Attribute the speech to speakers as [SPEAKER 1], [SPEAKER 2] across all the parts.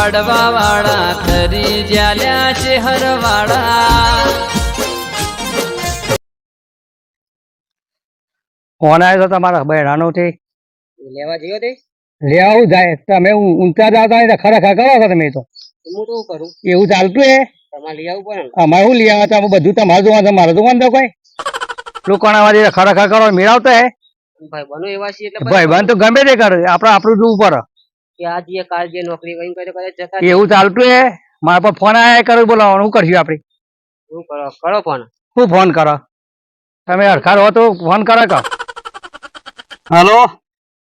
[SPEAKER 1] પાડવા વાળા ખરી જ્યાલ્યા છે હરવાળા
[SPEAKER 2] કોણ આવ્યો તો તમારા બહેરાનો થી
[SPEAKER 3] લેવા જયો તે
[SPEAKER 2] લે આવું જાય. તમે ઊંચા જાતા તો ખરા કરો છો તમે તો.
[SPEAKER 3] હું તો કરું?
[SPEAKER 2] એવું ચાલતું હે?
[SPEAKER 3] તમારે લઈ આવવું પડે
[SPEAKER 2] અમારે શું લઈ હતા બધું તમારે જોવા છે મારે જોવાનું તો કોઈ? લોકોના ખરા ખરા કરો મેળવતો હે?
[SPEAKER 3] ભાઈ બનો એવા છીએ એટલે
[SPEAKER 2] ભાઈ બન તો ગમે તે કરે. આપણે આપણું જોવું પડે.
[SPEAKER 3] કે આ જે કાલ જે નોકરી કરીને કરે કદાચ જતા
[SPEAKER 2] એવું ચાલતું હે? મારા પર ફોન આયા કરો બોલાવવાનું. હું કરશું આપણે
[SPEAKER 3] શું કરો? કરો ફોન
[SPEAKER 2] શું ફોન કરો? તમે હરખાર હો તો ફોન કરો કહો. હાલો?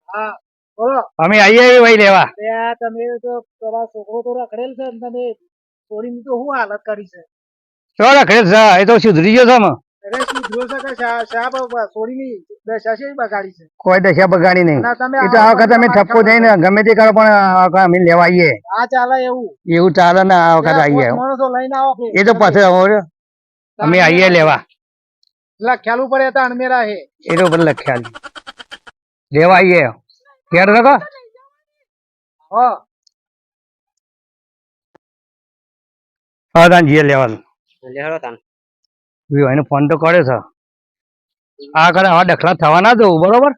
[SPEAKER 3] હા બોલો.
[SPEAKER 2] અમે આઈએ ભાઈ લેવા.
[SPEAKER 3] તમે તો પેલા છોકરો તો રખડેલ છે ને તમે. છોડીને તો શું હાલત કરી છે?
[SPEAKER 2] ચો રખડે છે? એ તો સુધરી ગયો છે કોઈ દશા બગાડી નહીં. એ તો આ વખતે અમે ઠપકો થઈને ગમે તે કરો પણ અમે લેવા આવીએ.
[SPEAKER 3] એવું.
[SPEAKER 2] એવું ચાલે ને આ વખતે આવીએ.
[SPEAKER 3] માણસો લઈને આવો
[SPEAKER 2] એ તો પછી અમે આવીએ લેવા.
[SPEAKER 3] લખ્યાલું પડે હતા અણમેરા હે.
[SPEAKER 2] એ તો બધું ખ્યાલ. લેવા આવીએ. ઘેર રાખો.
[SPEAKER 3] હા.
[SPEAKER 2] હા તાન જીએ લેવાનું.
[SPEAKER 3] લેહરો તાન.
[SPEAKER 2] એને ફોન તો કર્યો છે. આ કરે આવા ડખલા થવા ના બરોબર?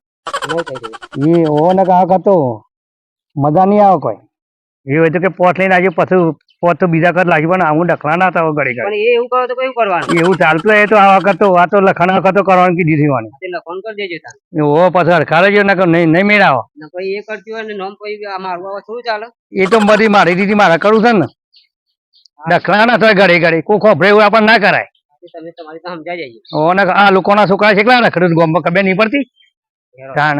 [SPEAKER 2] એ ઓ ને આ કરતો મજા નહીં આવે કોઈ. એ હોય તો કે પોત લઈને આજે પછી પોત તો બીજા કર લાગી પણ આવું ડખલા ના થવા ઘડી
[SPEAKER 3] ઘડી એ એવું કહો તો કયું કરવાનું
[SPEAKER 2] એવું ચાલતું એ તો આ વખત તો આ તો લખણ વખત તો કરવાનું કીધી થવાની
[SPEAKER 3] લખવાનું કરી દેજો તાન
[SPEAKER 2] ઓ પછી હરખારે જો ના નહીં નહીં મેળાવો.
[SPEAKER 3] કોઈ એ કરતી હોય ને નોમ કોઈ આ મારવા આવે થોડું ચાલે.
[SPEAKER 2] એ તો બધી મારી દીધી મારે કરવું છે ને. ડખલા ના થાય ઘડી ઘડી કોઈ ખોભરે એવું આપણને ના કરાય.
[SPEAKER 3] તમે તમારી તો સમજાઈ જઈએ.
[SPEAKER 2] ઓ ને આ લોકોના છોકરા છે કેટલા રખડે ગોમમાં ખબર નહીં પડતી? જાણ.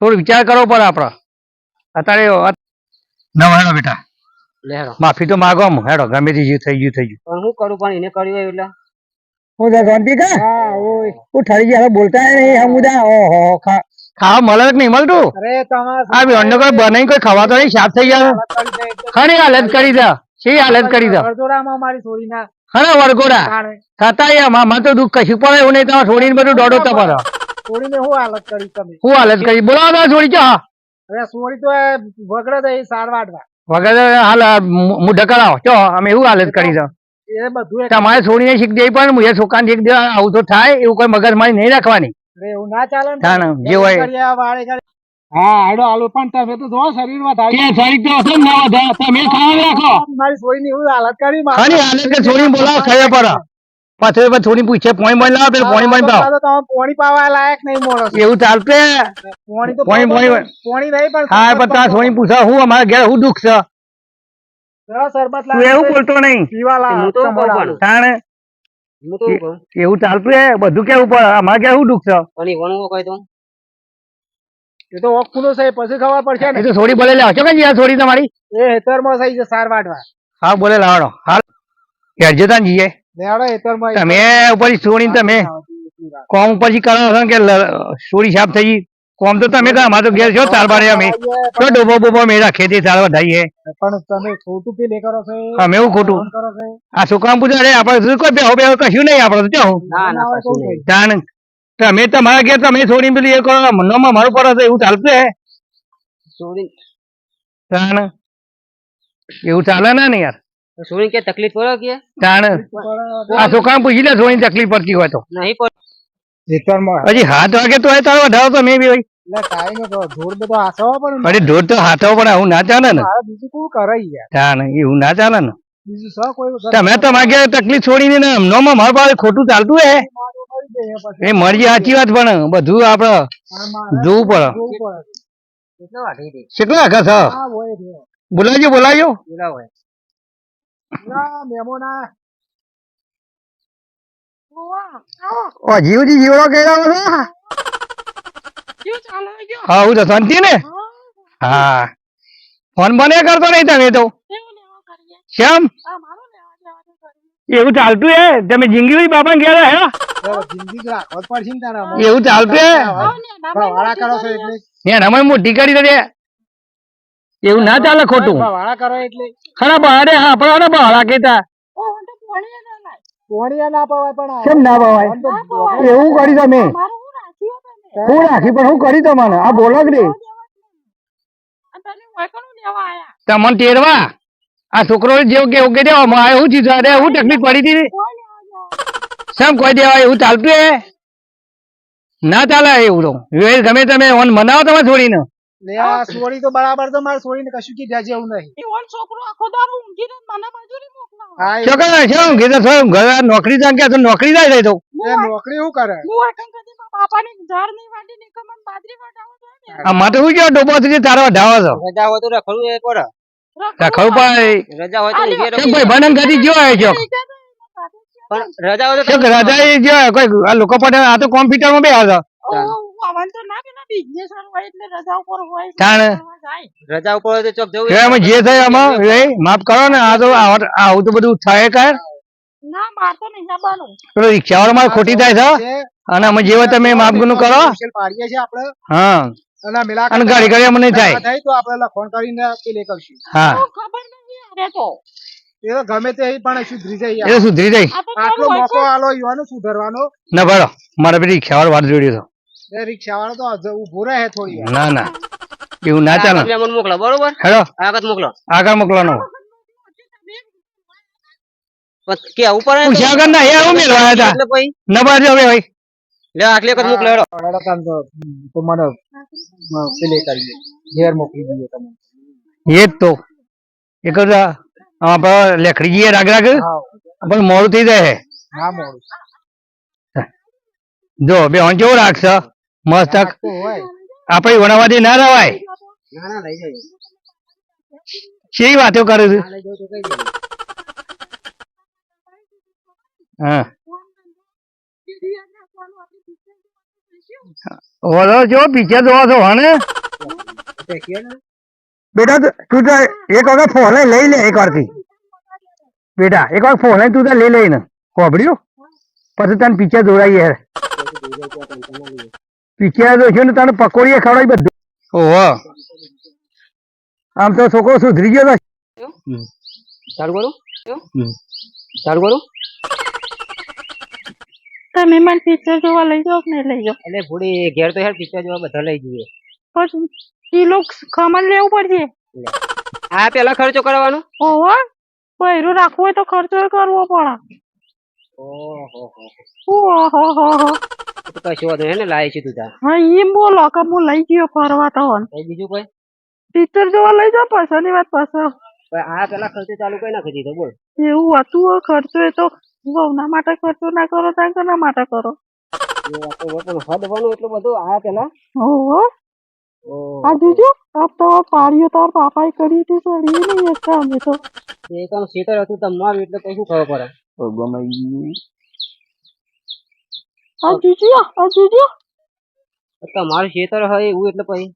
[SPEAKER 2] થોડો વિચાર કરવો પડે આપડે અત્યારે નવ હેડો બેટા.
[SPEAKER 3] લેહરો
[SPEAKER 2] માફી તો માગો આમ હેડો ગમે તે જે થઈ ગયું થઈ ગયું.
[SPEAKER 3] પણ હું કરું પણ એને કર્યું એટલે?
[SPEAKER 2] હું તો શાંતિ કા? હું ઠરી ગયા બોલતા નહીં હમુદા ઓહો ખા- ખાવા મળે કે નહીં મળતું
[SPEAKER 3] અરે તમાર
[SPEAKER 2] આ બી અન્ય કોઈ બનાવી કોઈ ખવાતો નહીં સાફ થઈ ગયા ખરી હાલત કરી દે. શી હાલત કરી દે?
[SPEAKER 3] મારી છોડીના
[SPEAKER 2] ખરા થતા એમ આમાં તો દુઃખ કશું પડે એવું નહીં તમારે છોડીને બધું દોડો તો પડે
[SPEAKER 3] છોડીને શું હાલત કરી તમે?
[SPEAKER 2] શું હાલત કરી? બોલાવો તો છોડી ચા.
[SPEAKER 3] અરે છોડી તો વગડે તો એ સાર વાટવા
[SPEAKER 2] વગર હાલ મુઢ કરાવો. ચો અમે એવું હાલત કરી દો.
[SPEAKER 3] એ બધું
[SPEAKER 2] તમારે છોડીને શીખ દે પણ હું એ છોકરાને શીખ દે આવું તો થાય એવું કોઈ મગજ મારી નહીં રાખવાની.
[SPEAKER 3] એવું ના ચાલે
[SPEAKER 2] જે હોય.
[SPEAKER 3] હા હાડો હાલો પણ તમે તો જો શરીરમાં થાય.
[SPEAKER 2] કે શરીર તો અસર ના વધે તમે ખાવા રાખો.
[SPEAKER 3] મારી છોડીની ની હાલત કરી મારી.
[SPEAKER 2] ખાલી હાલત કે છોડી બોલાવો ખાવા પર પાછળ પછી થોડી પૂછે પોણી પોણી લાવો પેલું પોણી પોણી પાવો
[SPEAKER 3] તો પોણી પાવા લાયક નહીં મોણસ.
[SPEAKER 2] એવું ચાલતે
[SPEAKER 3] પોણી તો
[SPEAKER 2] પોણી- પોણી-
[SPEAKER 3] પોણી નહીં પણ
[SPEAKER 2] હા પણ તા છોડી પૂછા હું અમારા ઘેર હું દુઃખ છે? એવું બોલતો નહીં. તાણે?
[SPEAKER 4] હું તો કહું
[SPEAKER 2] એવું ચાલતું હે બધું કેવું પડે? અમારા ઘેર શું દુઃખ છે?
[SPEAKER 4] એ
[SPEAKER 3] તો ઓખુનો છે પછી ખબર પડશે
[SPEAKER 2] એ
[SPEAKER 3] ને
[SPEAKER 2] તો થોડી બોલે લાવો છો કે યાર થોડી તમારી?
[SPEAKER 3] એ હેતરમાં થઈ છે સાર વાટવા.
[SPEAKER 2] હા બોલે લાવડો હાલ. હેરજો તાન જઈએ.
[SPEAKER 3] લેવડો હેતરમાં
[SPEAKER 2] તમે ઉપર છોડીને તમે. કોમ ઉપરથી કરો છો કે લ- સોડી સાફ થઈ કોમ તો તમે કરો અમારે તો ઘેર છો તાર બારે અમે. તો ડોબો બોબો મેં રાખીએ છીએ ચાર વધારીએ.
[SPEAKER 3] પણ તમે ખોટું પેલે કરો છો
[SPEAKER 2] અમે એવું ખોટું.
[SPEAKER 3] કરો
[SPEAKER 2] આ છોકરા પૂછે અરે આપણે કોઈ બેહો બેહો કશું નહીં આપણે તો
[SPEAKER 4] ના ના
[SPEAKER 3] હોય
[SPEAKER 2] તમે તમારા ઘેર તમે છોડીને પેલી એ કરો મનમાં મારું પડે છે એવું ચાલશે?
[SPEAKER 4] છોડી
[SPEAKER 2] એવું ચાલે ના ને યાર?
[SPEAKER 4] છોડી કે તકલીફ પડે કે?
[SPEAKER 2] જાણ આ છોકરા પૂછી લે છોડીને તકલીફ પડતી હોય તો.
[SPEAKER 4] નહીં પડે.
[SPEAKER 2] હજી હાથ વાગે તો તારો વધારો તો મેં બી અરે ઢોર તો હાથો પણ આવું ના ચાલે ને.
[SPEAKER 3] બીજું કોણ કરે યાર?
[SPEAKER 2] એવું ના ચાલે ને. તમે તમારા ઘેર તકલીફ છોડીને ને નોમાં મારા પાસે ખોટું ચાલતું હે? એ મરજી સાચી વાત પણ બધું આપડે જોવું પડે.
[SPEAKER 4] કેટલો વાઢી દે
[SPEAKER 2] કેટલા આખા છો? બોલાવજો બોલાવજો.
[SPEAKER 4] બોલાવો
[SPEAKER 2] ઓ જીવજી જીવડો છે? હા હું તો શાંતિ ને? હા. ફોન બને કરતો નહીં તમે તો. કેમ એવું ચાલતું હે તમે જિંદગી બાપા ઘેર હે.
[SPEAKER 3] જિંદગી રાખવા જ પડશે ને તારા
[SPEAKER 2] એવું ચાલતું હે
[SPEAKER 3] વાળા કરો છો એટલે.
[SPEAKER 2] ને એનામાં મોટી કરી દે એવું ના ચાલે ખોટું.
[SPEAKER 3] વાળા કરો એટલે.
[SPEAKER 2] ખરા બહારે હા આપણા બહારા કેતા
[SPEAKER 3] પોણીયા ના પવાય પણ
[SPEAKER 2] કેમ ના પવાય? એવું કરી તમે. હું રાખી પણ હું કરી તમને આ બોલો કે તમને ટેરવા? આ છોકરો જેવું કે એવું કે દેવામાં આવ્યો શું ચીજ અરે હું તકલીફ પડી હતી શેમ કોઈ દેવા એવું ચાલતું હે? ના ચાલે એવું તો. ગમે તમે ઓન મનાવો તમે છોડીને.
[SPEAKER 3] લે આ સોરી તો બરાબર તો મારે છોડીને કશું જેવું નહીં.
[SPEAKER 5] એવન છોકરો આખો દારૂ ઊંઘીને મને મજૂરી મોકલાવે.
[SPEAKER 3] હા
[SPEAKER 2] શું કરે? શું કીધું? શું ઘરે નોકરી જાય કે તો નોકરી જાય જાય તો.
[SPEAKER 3] એ નોકરી શું કરે?
[SPEAKER 5] હું કદી નહીં કમન તો
[SPEAKER 2] આ ડોબો તારો ઢાવો છો.
[SPEAKER 4] રજા તો રખડવું એ પડે
[SPEAKER 2] પડે?
[SPEAKER 4] રજા હોય તો રહો.
[SPEAKER 2] ભાઈ બનન ગતિ જો આવે છે
[SPEAKER 4] પણ રજા હોય તો
[SPEAKER 2] રજા એ જો કોઈ આ લોકો પડે આ તો કોમ્પ્યુટરમાં બે હતા
[SPEAKER 5] આવન તો ના પેલા બિઝનેસ હોય એટલે રજા ઉપર હોય
[SPEAKER 2] તાણે.
[SPEAKER 5] જાય.
[SPEAKER 4] રજા ઉપર હોય તો ચોક જવું
[SPEAKER 2] જે થાય આમાં માફ કરો ને આ તો આવું તો બધું થાય કર
[SPEAKER 5] જવાનું
[SPEAKER 2] પેલો રિક્ષાવાળો મારે ખોટી થાય છે. અને અમે જેવો તમે માફ ગુનું કરો. હા.
[SPEAKER 3] અને
[SPEAKER 2] ગાડી ગાડી અમને
[SPEAKER 3] ના
[SPEAKER 2] થાય
[SPEAKER 3] થાય તો આપણે ફોન કરીને પેલે કરશું.
[SPEAKER 2] હા.
[SPEAKER 5] ખબર નથી અરે તો.
[SPEAKER 3] એ ગમે તે પણ સુધરી જાય
[SPEAKER 2] એ સુધરી જાય.
[SPEAKER 3] આટલો મોકો આલો યુવાનો સુધારવાનો.
[SPEAKER 2] ના બરો મારે પેલી રિક્ષાવાળો વાત જોડ્યો
[SPEAKER 3] એ રિક્ષા તો ઊભો રહે થોડી
[SPEAKER 2] ના ના. એવું ના ચાલે.
[SPEAKER 4] આ મને મોકલો બરોબર?
[SPEAKER 2] હેલો
[SPEAKER 4] આ મોકલો.
[SPEAKER 2] આગળ મોકલવાનો.
[SPEAKER 4] કે ઉપર
[SPEAKER 2] વગર ના એ હું મેળવા હતા
[SPEAKER 4] એટલે પછી?
[SPEAKER 2] ના બાજુ હવે ભાઈ.
[SPEAKER 4] લે આટલી વખત મોકલો હેડો.
[SPEAKER 3] તો મને પેલે કરીએ ઘેર મોકલી દઈએ તમે
[SPEAKER 2] એ જ તો. એ આ આપણે લેખડી જઈએ રાગ રાગ? પણ મોડું થઈ જાય
[SPEAKER 3] મોડું.
[SPEAKER 2] જો બે હોન કેવું રાખશે
[SPEAKER 3] મસ્તક
[SPEAKER 2] આપણે વણાવાથી ના રવાય. શી વાતો કરે છે? હા. ઓલો જો પીછે જોવા છો હને બેટા તું- તું એક વખત ફોને લઈ લે એક વારથી. બેટા એક વખત ફોને તું તો લઈ લઈને. કોબડ્યું પછી તને પીછે દોડાઈએ પીછે જોઈશું ને તને પકોડીએ ખવડાવી બધું. ઓહો. આમ તો છોકરો સુધરી ગયો તો
[SPEAKER 4] ચાલુ કરું ચાલુ કરું
[SPEAKER 5] તમે મને પિક્ચર જોવા લઈ જાઓ ને લઈ જાઓ.
[SPEAKER 4] એટલે ભૂડી ઘેર તો યાર પિક્ચર જોવા બધા લઈ જઈએ.
[SPEAKER 5] એ લોકો ખમણ લેવું પડશે.
[SPEAKER 4] આ પેલા ખર્ચો કરવાનો?
[SPEAKER 5] ઓહો પહેરો રાખવું હોય તો ખર્ચો કરવો પડે.
[SPEAKER 4] ઓહો
[SPEAKER 5] હો હો
[SPEAKER 4] તો કશું વાંધો હે ને લાવી છે તું તાર
[SPEAKER 5] હા એમ બોલો કે હું લઈ ગયો ફરવા તો.
[SPEAKER 4] બીજું કોઈ?
[SPEAKER 5] પિક્ચર જોવા લઈ જાઓ પૈસાની વાત પાછો
[SPEAKER 4] આ પેલા ખર્ચો ચાલુ કઈ નાખી દીધો બોલ.
[SPEAKER 5] એવું હતું ખર્ચો એ તો વહુના માટે ખર્ચો ના કરો ત્યાં કેના માટે કરો?
[SPEAKER 4] તો એટલું બધું આ પેલા
[SPEAKER 5] ઓહો
[SPEAKER 4] ઓહો.
[SPEAKER 5] આ જોજો આ તો પાડીઓ તાર પાપાએ કરી હતી સડી નહીં એક અમે તો.
[SPEAKER 4] એ કામ સીટર હતું તમારું એટલે શું ખબર પડે?
[SPEAKER 5] આ જોજો આ જોજો.
[SPEAKER 4] તમારું ખેતર હોય એવું એટલે પછી.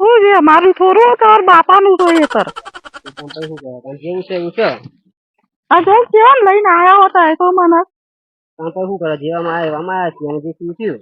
[SPEAKER 5] હું છે મારું થોડું તાર બાપાનું તો એ તર
[SPEAKER 4] પણ પછી શું કરે પણ જેવું છે એવું છે.
[SPEAKER 5] આ જો કેમ લઈને આયા હતા એ તો મને?
[SPEAKER 4] પછી શું કરે, જેવામાં આવે એવામાં આવ્યા થયું?